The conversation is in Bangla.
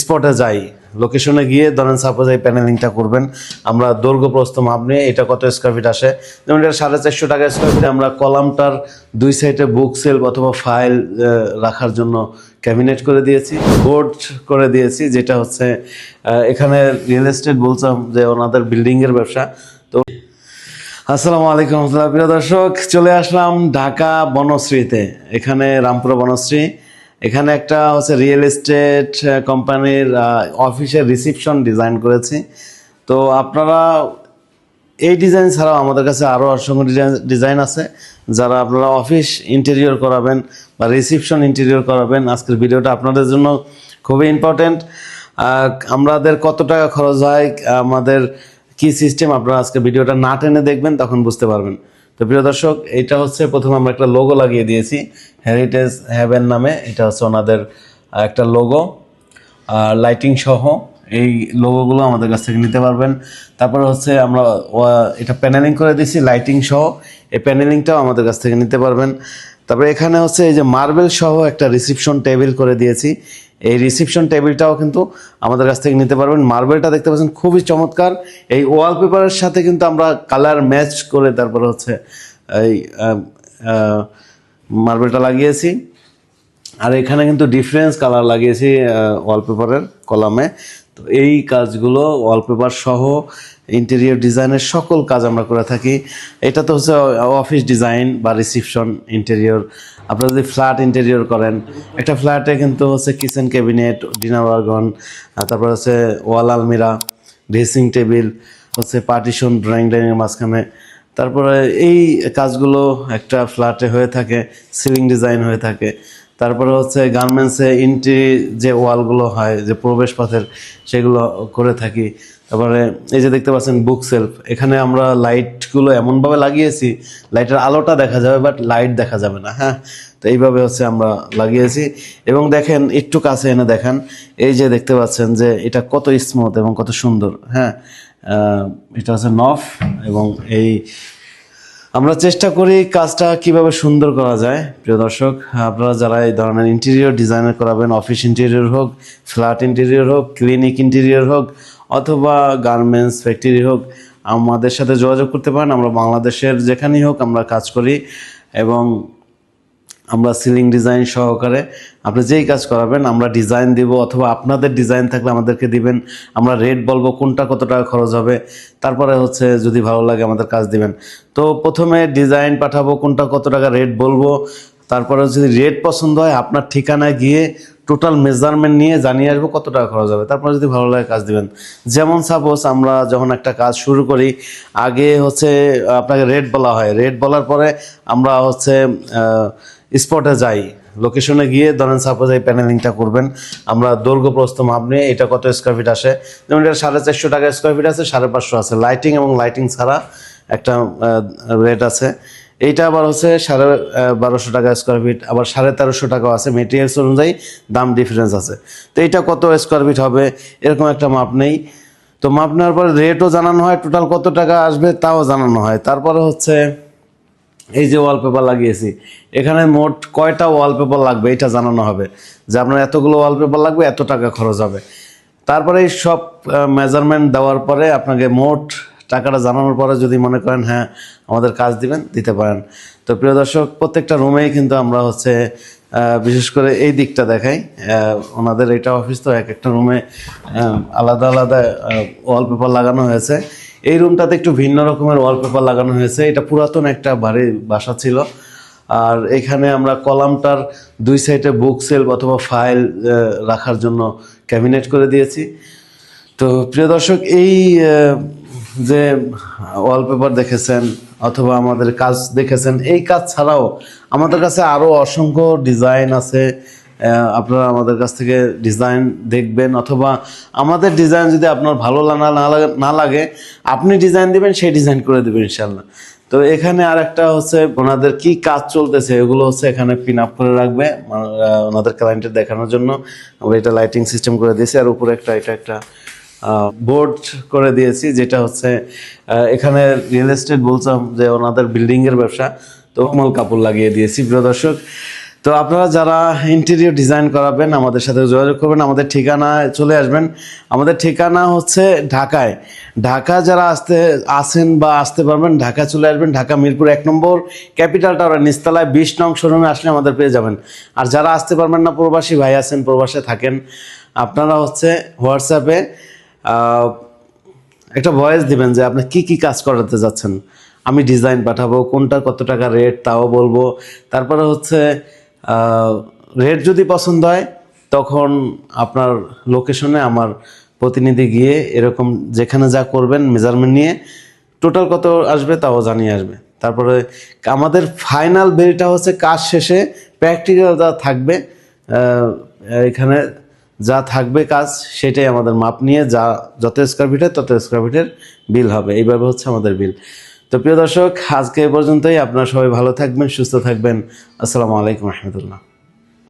স্পটে যাই। লোকেশনে গিয়ে ধরেন সাপোজ এই প্যানেলিংটা করবেন, আমরা দৈর্ঘ্য প্রস্থ মাপ নিয়ে এটা কত স্কোয়ার ফিট আসে? যেমন এটা সাড়ে চারশো টাকা স্কোয়ার ফিট আমরা কলামটার দুই সাইডে বুক সেলফ অথবা ফাইল রাখার জন্য ক্যাবিনেট করে দিয়েছি বোর্ড করে দিয়েছি, যেটা হচ্ছে এখানে রিয়েল এস্টেট বলছিলাম যে ওনাদের বিল্ডিংয়ের ব্যবসা। তো আসসালামু আলাইকুম প্রিয় দর্শক, চলে আসলাম ঢাকা বনশ্রীতে। এখানে রামপুর বনশ্রী। এখানে একটা হচ্ছে রিয়েল এস্টেট কোম্পানির অফিসের রিসিপশন ডিজাইন করেছি। তো আপনারা এই ডিজাইন ছাড়াও আমাদের কাছে আরও অসংখ্য ডিজাইন ডিজাইন আছে। যারা আপনারা অফিস ইন্টেরিয়র করাবেন বা রিসিপশন ইন্টেরিয়র করাবেন, আজকের ভিডিওটা আপনাদের জন্য খুবই ইম্পর্টেন্ট আমাদের কত টাকা খরচ হয়, আমাদের কি সিস্টেম আপনারা আজকে ভিডিওটা না টেনে দেখবেন, তখন বুঝতে পারবেন। তো প্রিয় দর্শক এটা হচ্ছে প্রথমে আমরা একটা লোগো লাগিয়ে দিয়েছি। হেরিটেজ হ্যাভেন নামে। এটা হচ্ছে ওনাদের একটা লোগো আর লাইটিং সহ এই লোগোগুলো আমাদের কাছ থেকে নিতে পারবেন। তারপরে হচ্ছে আমরা এটা প্যানেলিং করে দিয়েছি লাইটিং সহ। এই প্যানেলিংটাও আমাদের কাছ থেকে নিতে পারবেন। তারপরে এখানে হচ্ছে এই যে মার্বেল সহ একটা রিসিপশন টেবিল করে দিয়েছি। এই রিসিপশন টেবিলটাও কিন্তু আমাদের কাছ থেকে নিতে পারবেন। মার্বেলটা দেখতে পাচ্ছেন, খুবই চমৎকার। এই ওয়ালপেপারের সাথে কিন্তু আমরা কালার ম্যাচ করে তারপরে হচ্ছে এই মার্বেলটা লাগিয়েছি। আর এখানে কিন্তু ডিফারেন্স কালার লাগিয়েছি ওয়ালপেপারের কলামে তো এই কাজগুলো ওয়ালপেপার সহ ইন্টেরিয়র ডিজাইনের সকল কাজ আমরা করে থাকি। এটা তো হচ্ছে অফিস ডিজাইন বা রিসিপশন ইন্টেরিয়র আপনারা যদি ফ্ল্যাট ইন্টেরিয়র করেন, একটা ফ্ল্যাটে কিন্তু হচ্ছে কিচেন ক্যাবিনেট ডিনার ওয়াগন তারপর হচ্ছে ওয়াল আলমিরা ড্রেসিং টেবিল হচ্ছে পার্টিশন ড্রয়িং ডাইনিংয়ের মাঝখানে। তারপরে এই কাজগুলো একটা ফ্ল্যাটে হয়ে থাকে সিলিং ডিজাইন হয়ে থাকে। তারপরে হচ্ছে গার্মেন্টসে ইন্টি যে ওয়ালগুলো হয়, যে প্রবেশ পথের সেগুলো করে থাকি। তারপরে এই যে দেখতে পাচ্ছেন বুক সেলফ এখানে আমরা লাইটগুলো এমনভাবে লাগিয়েছি লাইটের আলোটা দেখা যাবে বাট লাইট দেখা যাবে না হ্যাঁ? তো এইভাবে হচ্ছে আমরা লাগিয়েছি। এবং দেখেন, একটু কাছে এনে দেখেন, এই যে দেখতে পাচ্ছেন যে এটা কত স্মুথ এবং কত সুন্দর হ্যাঁ? এটা হচ্ছে নফ এবং এই আমরা চেষ্টা করি কাজটা কীভাবে সুন্দর করা যায়। প্রিয় দর্শক, আপনারা যারা এই ধরনের ইন্টেরিয়র ডিজাইনার করাবেন অফিস ইন্টেরিয়র হোক ফ্ল্যাট ইন্টেরিয়র হোক ক্লিনিক ইন্টেরিয়র হোক, অথবা গার্মেন্টস ফ্যাক্টরি হোক, আমাদের সাথে যোগাযোগ করতে পারেন। আমরা বাংলাদেশের যেখানেই হোক আমরা কাজ করি এবং আমরা সিলিং ডিজাইন সহকারে আপনি যেই কাজ করাবেন, আমরা ডিজাইন দেব অথবা আপনাদের ডিজাইন থাকলে আমাদেরকে দিবেন। আমরা রেট বলব কোনটা কত টাকা খরচ হবে। তারপরে হচ্ছে যদি ভালো লাগে আমাদের কাজ দিবেন। তো প্রথমে ডিজাইন পাঠাবো কোনটা কত টাকা রেট বলব। তারপরে যদি রেট পছন্দ হয়, আপনার ঠিকানায় গিয়ে টোটাল মেজারমেন্ট নিয়ে জানিয়ে আসব কত টাকা খরচ হবে। তারপরে যদি ভালো লাগে কাজ দিবেন। যেমন সাপোজ আমরা যখন একটা কাজ শুরু করি, আগে হচ্ছে আপনাকে রেট বলা হয়। রেট বলার পরে আমরা হচ্ছে স্পটে যাই। লোকেশনে গিয়ে ধরেন সাপোজ এই প্যানেলিংটা করবেন। আমরা দৈর্ঘ্য প্রস্থ মাপ নিয়ে এটা কত স্কোয়ার ফিট আসে? যেমন এটা সাড়ে চারশো টাকা স্কোয়ার ফিট আছে, সাড়ে পাঁচশো আছে। লাইটিং এবং লাইটিং ছাড়া একটা রেট আছে। এইটা আবার হচ্ছে সাড়ে বারোশো টাকা স্কোয়ার ফিট আবার সাড়ে তেরোশো টাকাও আছে। মেটেরিয়ালস অনুযায়ী দাম ডিফারেন্স আছে। তো এইটা কত স্কোয়ার ফিট হবে, এরকম একটা মাপ নেই। তো মাপ নেওয়ার পরে রেটও জানানো হয় টোটাল কত টাকা আসবে তাও জানানো হয়। তারপরে হচ্ছে এই যে ওয়ালপেপার লাগিয়েছি, এখানে মোট কয়টা ওয়ালপেপার লাগবে এটা জানানো হবে। যে আপনার এতগুলো ওয়ালপেপার লাগবে, এত টাকা খরচ হবে। তারপরে সব মেজারমেন্ট দেওয়ার পরে আপনাকে মোট টাকাটা জানানোর পরে যদি মনে করেন হ্যাঁ আমাদের কাজ দিবেন, দিতে পারেন। তো প্রিয় দর্শক, প্রত্যেকটা রুমেই কিন্তু আমরা হচ্ছে বিশেষ করে এই দিকটা দেখাই। ওনাদের এটা অফিস তো এক একটা রুমে আলাদা আলাদা ওয়ালপেপার লাগানো হয়েছে। এই রুমটাতে একটু ভিন্ন রকমের ওয়ালপেপার লাগানো হয়েছে। এটা পুরাতন একটা বাড়ির বাসা ছিল। আর এখানে আমরা কলামটার দুই সাইডে বুক সেলফ অথবা ফাইল রাখার জন্য ক্যাবিনেট করে দিয়েছি। তো প্রিয় দর্শক, এই যে ওয়ালপেপার দেখেছেন অথবা আমাদের কাজ দেখেছেন, এই কাজ ছাড়াও আমাদের কাছে আরও অসংখ্য ডিজাইন আছে। আপনারা আমাদের কাছ থেকে ডিজাইন দেখবেন অথবা আমাদের ডিজাইন যদি আপনার ভালো না লাগে না লাগে, আপনি ডিজাইন দিবেন, সেই ডিজাইন করে দেবেন ইনশাল্লাহ তো এখানে আর একটা হচ্ছে ওনাদের কি কাজ চলতেছে, এগুলো হচ্ছে এখানে পিন আপ করে রাখবে ওনাদের ক্লায়েন্টের দেখানোর জন্য। আমরা এটা লাইটিং সিস্টেম করে দিয়েছি, আর উপরে একটা, এটা একটা বোর্ড করে দিয়েছি, যেটা হচ্ছে এখানে রিয়েল এস্টেট বলছিলাম যে ওনাদের বিল্ডিংয়ের ব্যবসা, তো কমল কাপড় লাগিয়ে দিয়েছি, প্রিয় দর্শক। তো আপনারা যারা ইন্টেরিয়র ডিজাইন করাবেন, আমাদের সাথে যোগাযোগ করবেন, আমাদের ঠিকানায় চলে আসবেন। আমাদের ঠিকানা হচ্ছে ঢাকায়। ঢাকা যারা আসতে আসেন বা আসতে পারবেন, ঢাকা চলে আসবেন, ঢাকা মিরপুর এক নম্বর ক্যাপিটাল টাওয়ার নিচতলায় বিশ নং শোরুমে আসলে আমাদের পেয়ে যাবেন। আর যারা আসতে পারবেন না, প্রবাসী ভাই আছেন, প্রবাসে থাকেন, আপনারা হচ্ছে হোয়াটসঅ্যাপে একটা ভয়েস দিবেন যে আপনি কি কি কাজ করাতে যাচ্ছেন? আমি ডিজাইন পাঠাবো, কোনটা কত টাকা রেট তাও বলব। তারপরে হচ্ছে রেট যদি পছন্দ হয়, তখন আপনার লোকেশনে আমার প্রতিনিধি গিয়ে এরকম যেখানে যা করবেন মেজারমেন্ট নিয়ে টোটাল কত আসবে তাও জানিয়ে আসবে। তারপরে আমাদের ফাইনাল বিলটা হচ্ছে কাজ শেষে প্র্যাকটিক্যাল যা থাকবে এখানে যা থাকবে কাজ, সেটাই আমাদের মাপ নিয়ে যা যত স্কোয়ার ফিটের তত স্কোয়ার ফিটের বিল হবে। এইভাবে হচ্ছে আমাদের বিল তো প্রিয় দর্শক, আজকে এ পর্যন্তই। আপনারা সবাই ভালো থাকবেন, সুস্থ থাকবেন। আসসালামু আলাইকুম রহমতুল্লাহ।